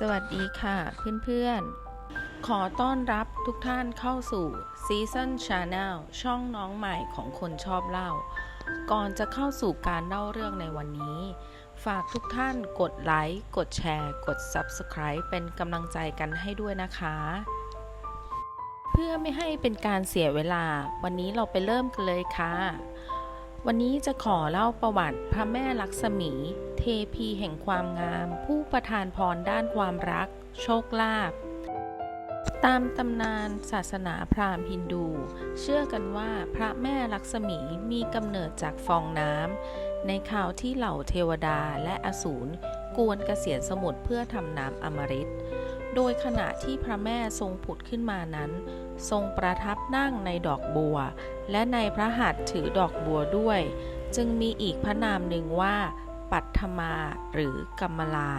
สวัสดีค่ะเพื่อนๆ ขอต้อนรับทุกท่านเข้าสู่ Season Channel ช่องน้องใหม่ของคนชอบเล่า ก่อนจะเข้าสู่การเล่าเรื่องในวันนี้ ฝากทุกท่านกดไลค์กดแชร์ กด Subscribe เป็นกำลังใจกันให้ด้วยนะคะ เพื่อไม่ให้เป็นการเสียเวลา วันนี้เราไปเริ่มกันเลยค่ะ วันนี้จะขอเล่าประวัติพระแม่ลักษมี เทพีแห่งความงาม ผู้ประทานพรด้านความรัก โชคลาภตามตำนานศาสนาพราหมณ์ฮินดู เชื่อกันว่าพระแม่ลักษมีมีกำเนิดจากฟองน้ำในข่าวที่เหล่าเทวดาและอสูรกวนกเกษียณสมุทรเพื่อทำน้ำอมฤตโดยขณะที่พระแม่ทรงผุดขึ้นมานั้น ทรงประทับนั่งในดอกบัว และในพระหัตถ์ถือดอกบัวด้วย จึงมีอีกพระนามหนึ่งว่า ปัทมาหรือกัมมลา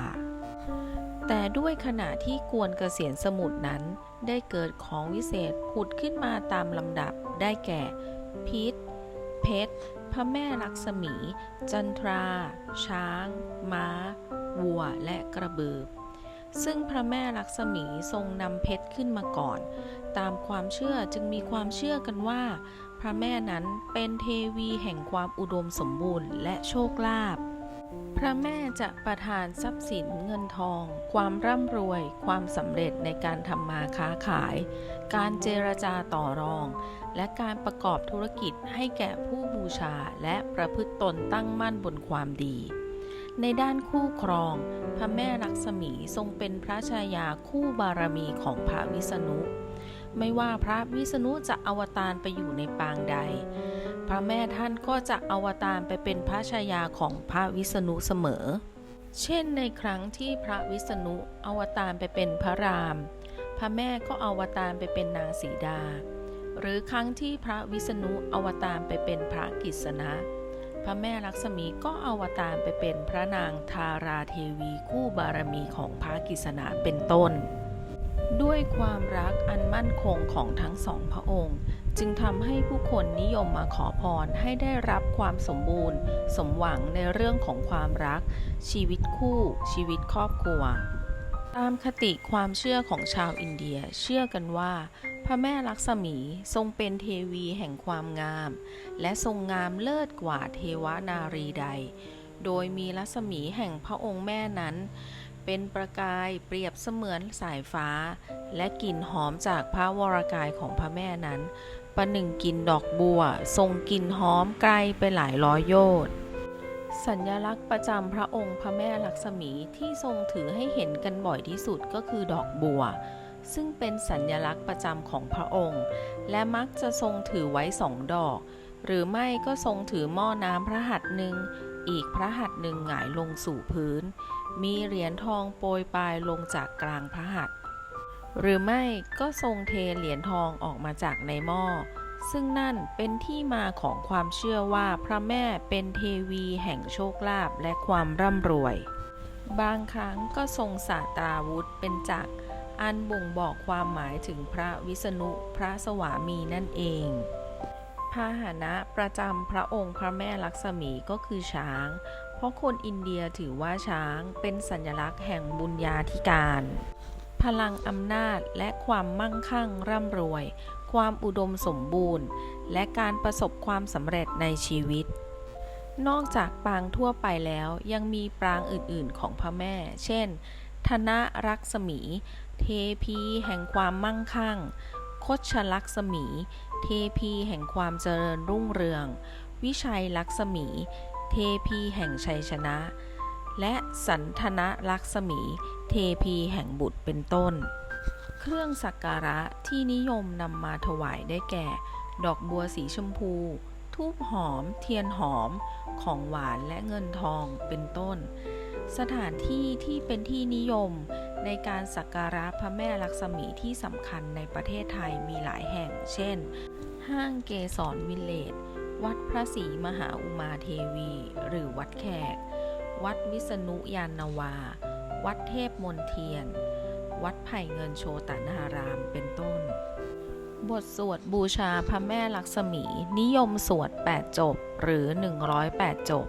แต่ด้วยขณะที่กวนเกษียณสมุทรนั้น ได้เกิดของวิเศษผุดขึ้นมาตามลำดับได้แก่ พิษ เพชร พระแม่ลักษมี จันทรา ช้าง ม้า วัว และกระบือซึ่งพระแม่ลักษมีทรงนำเพชรขึ้นมาก่อน ตามความเชื่อจึงมีความเชื่อกันว่า พระแม่นั้นเป็นเทวีแห่งความอุดมสมบูรณ์และโชคลาภ พระแม่จะประทานทรัพย์สินเงินทอง ความร่ำรวย ความสำเร็จในการทำมาค้าขาย การเจรจาต่อรอง และการประกอบธุรกิจให้แก่ผู้บูชาและประพฤติตนตั้งมั่นบนความดี ในด้านคู่ครอง พระแม่ลักษมีทรงเป็นพระชายาคู่บารมีของพระวิษณุ ไม่ว่าพระวิษณุจะอวตารไปอยู่ในปางใด พระแม่ท่านก็จะอวตารไปเป็นพระชายาของพระวิษณุเสมอ เช่นในครั้งที่พระวิษณุอวตารไปเป็นพระราม พระแม่ก็อวตารไปเป็นนางสีดา หรือครั้งที่พระวิษณุอวตารไปเป็นพระกิษณะพระแม่ลักษมีก็อวตารไปเป็นพระนางทาราเทวีคู่บารมีของพระกิษณะเป็นต้น ด้วยความรักอันมั่นคงของทั้งสองพระองค์ จึงทำให้ผู้คนนิยมมาขอพรให้ได้รับความสมบูรณ์ สมหวังในเรื่องของความรัก ชีวิตคู่ ชีวิตครอบครัว ตามคติความเชื่อของชาวอินเดียเชื่อกันว่า พระแม่ลักษมีทรงเป็นเทวีแห่งความงาม และทรงงามเลิศกว่าเทวนารีใด โดยมีรัศมีแห่งพระองค์แม่นั้น เป็นประกายเปรียบเสมือนสายฟ้า และกลิ่นหอมจากพระวรากายของพระแม่นั้น ประหนึ่งกลิ่นดอกบัวทรงกลิ่นหอมไกลไปหลายร้อยโยชน์สัญลักษณ์ประจำพระองค์พระแม่ลักษมีที่ทรงถือให้เห็นกันบ่อยที่สุดก็คือดอกบัว ซึ่งเป็นสัญลักษณ์ประจำของพระองค์ และมักจะทรงถือไว้สองดอก หรือไม่ก็ทรงถือหม้อน้ำพระหัตถ์หนึ่ง อีกพระหัตถ์หนึ่งหงายลงสู่พื้น มีเหรียญทองโปรยปลายลงจากกลางพระหัตถ์หรือไม่ก็ทรงเทเหรียญทองออกมาจากในหม้อ ซึ่งนั่นเป็นที่มาของความเชื่อว่าพระแม่เป็นเทวีแห่งโชคลาภและความร่ำรวย บางครั้งก็ทรงสาตราวุธเป็นจักรอันบ่งบอกความหมายถึงพระวิษณุพระสวามีนั่นเอง พาหนะประจำพระองค์พระแม่ลักษมีก็คือช้าง เพราะคนอินเดียถือว่าช้างเป็นสัญลักษณ์แห่งบุญญาธิการ พลังอำนาจและความมั่งคั่งร่ำรวย ความอุดมสมบูรณ์ และการประสบความสำเร็จในชีวิต นอกจากปางทั่วไปแล้วยังมีปางอื่นๆของพระแม่ เช่น ธนรักษมี เทพีแห่งความมั่งคั่งคชลักษมี เทพีแห่งความเจริญรุ่งเรือง วิชัยลักษมี เทพีแห่งชัยชนะ และสันทนลักษมี เทพีแห่งบุตรเป็นต้น เครื่องสักการะที่นิยมนำมาถวายได้แก่ ดอกบัวสีชมพูทูบหอม เทียนหอม ของหวานและเงินทองเป็นต้น สถานที่ที่เป็นที่นิยม ในการสักการะพระแม่ลักษมีที่สำคัญในประเทศไทยมีหลายแห่ง เช่น ห้างเกสรวิลเลจ วัดพระศรีมหาอุมาเทวี หรือวัดแขก วัดวิษณุยานนาวา วัดเทพมนเทียน วัดไผ่เงินโชตนาราม เป็นต้น บทสวดบูชาพระแม่ลักษมีนิยมสวด 8 จบ หรือ 108 จบ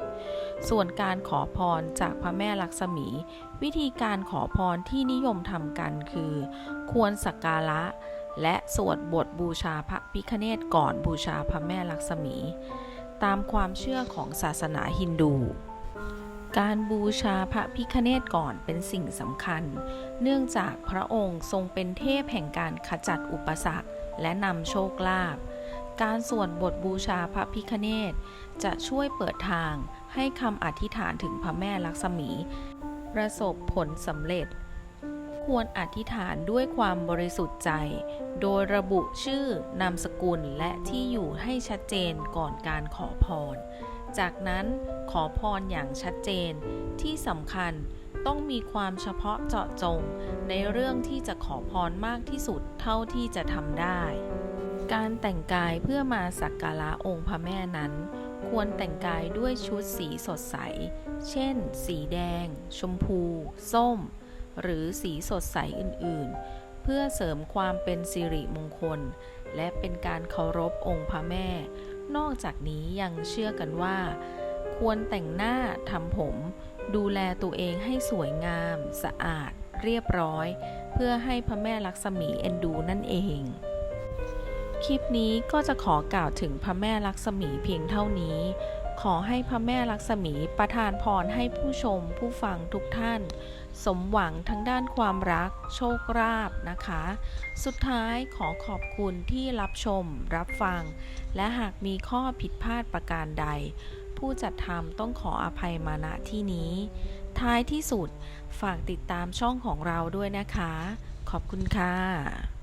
ส่วนการขอพรจากพระแม่ลักษมี วิธีการขอพรที่นิยมทำกันคือ ควรสักการะ และสวดบทบูชาพระพิคเนตก่อนบูชาพระแม่ลักษมี ตามความเชื่อของศาสนาฮินดูการบูชาพระพิคเนตก่อนเป็นสิ่งสำคัญ เนื่องจากพระองค์ทรงเป็นเทพแห่งการขจัดอุปสรรคและนำโชคลาภ การสวดบทบูชาพระพิคเนตจะช่วยเปิดทาง ให้คำอธิษฐานถึงพระแม่ลักษมี ประสบผลสำเร็จ ควรอธิษฐานด้วยความบริสุทธิ์ใจ โดยระบุชื่อนามสกุลและที่อยู่ให้ชัดเจนก่อนการขอพร จากนั้นขอพรอย่างชัดเจนที่สำคัญต้องมีความเฉพาะเจาะจงในเรื่องที่จะขอพรมากที่สุดเท่าที่จะทำได้ การแต่งกายเพื่อมาสักการะองค์พระแม่นั้น ควรแต่งกายด้วยชุดสีสดใส เช่น สีแดง ชมพู ส้ม หรือสีสดใสอื่น ๆ เพื่อเสริมความเป็นสิริมงคล และเป็นการเคารพองค์พระแม่ นอกจากนี้ยังเชื่อกันว่า ควรแต่งหน้าทำผม ดูแลตัวเองให้สวยงาม สะอาด เรียบร้อย เพื่อให้พระแม่ลักษมีเอ็นดูนั่นเอง คลิปนี้ก็จะขอกล่าวถึงพระแม่ลักษมีเพียงเท่านี้ ขอให้พระแม่ลักษมีประทานพรให้ผู้ชมผู้ฟังทุกท่าน สมหวังทั้งด้านความรัก โชคราภนะคะ สุดท้ายขอขอบคุณที่รับชม รับฟัง และหากมีข้อผิดพลาดประการใด ผู้จัดทำต้องขออภัยมาณที่นี้ ท้ายที่สุดฝากติดตามช่องของเราด้วยนะคะ ขอบคุณค่ะ